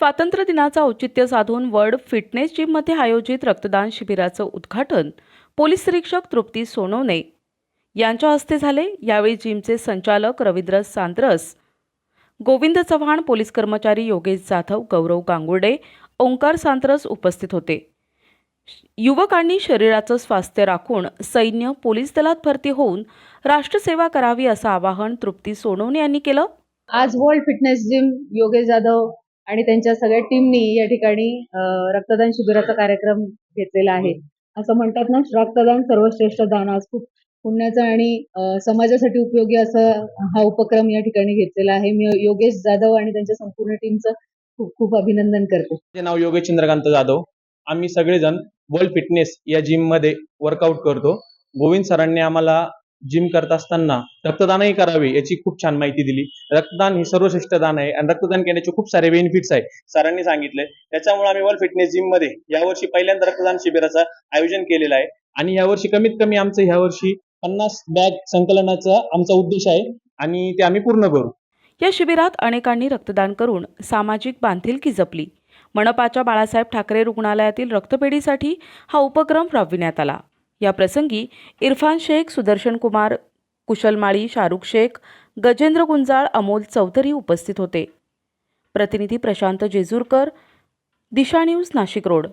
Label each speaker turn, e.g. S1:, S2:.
S1: स्वातंत्र्य दिनाचं औचित्य साधून वर्ल्ड फिटनेस जिममध्ये आयोजित रक्तदान शिबिराचं उद्घाटन पोलीस निरीक्षक तृप्ती सोनवणे यांच्या हस्ते झाले. यावेळी जिमचे संचालक रवींद्र सांद्रस गोविंद चव्हाण पोलीस कर्मचारी योगेश जाधव गौरव गांगुर्डे ओंकार सांत्रस उपस्थित होते. युवकांनी शरीराचं स्वास्थ्य राखून सैन्य पोलीस दलात भरती होऊन राष्ट्रसेवा करावी असं आवाहन तृप्ती सोनवणे यांनी केलं.
S2: आज world fitness gym Yogesh Jadhav आणि त्यांच्या सगळ्या टीमनी या ठिकाणी रक्तदान शिबिराचा कार्यक्रम घेतलेला आहे. असं म्हणतात ना रक्तदान सर्वश्रेष्ठ दान आज खूप पुण्याचा आणि समाजासाठी उपयोगी असं हा उपक्रम या ठिकाणी घेतलेला आहे. मी योगेश जाधव आणि त्यांच्या संपूर्ण टीमचं खूप खूप अभिनंदन करते.
S3: माझे नाव योगेश चंद्रकांत जाधव. आम्ही सगळेजण वर्ल्ड फिटनेस या जिममध्ये वर्कआउट करतो. गोविंद सरांनी आम्हाला जिम करत असताना रक्तदानही करावे याची खूप छान माहिती दिली. रक्तदान ही सर्वश्रेष्ठ दान आहे आणि रक्तदान केल्याचे खूप सारे बेनिफिट्स आहे सरांनी सांगितले त्याच्यामुळे आम्ही वर्ल्ड फिटनेस जिममध्ये यावर्षी पहिल्यांदा रक्तदान शिबिराचं आयोजन केलेलं आहे. आणि यावर्षी कमीत कमी आमचं यावर्षी पन्नास बॅग संकलनाचा आमचा उद्देश आहे आणि ते आम्ही पूर्ण करू.
S1: या शिबिरात अनेकांनी रक्तदान करून सामाजिक बांधिलकी जपली. मनपाच्या बाळासाहेब ठाकरे रुग्णालयातील रक्तपेढीसाठी हा उपक्रम राबविण्यात आला. या प्रसंगी इरफान शेख सुदर्शन कुमार कुशल माळी शाहरुख शेख गजेंद्र गुंजाळ अमोल चौधरी उपस्थित होते. प्रतिनिधी प्रशांत जेजूरकर दिशा न्यूज नाशिक रोड.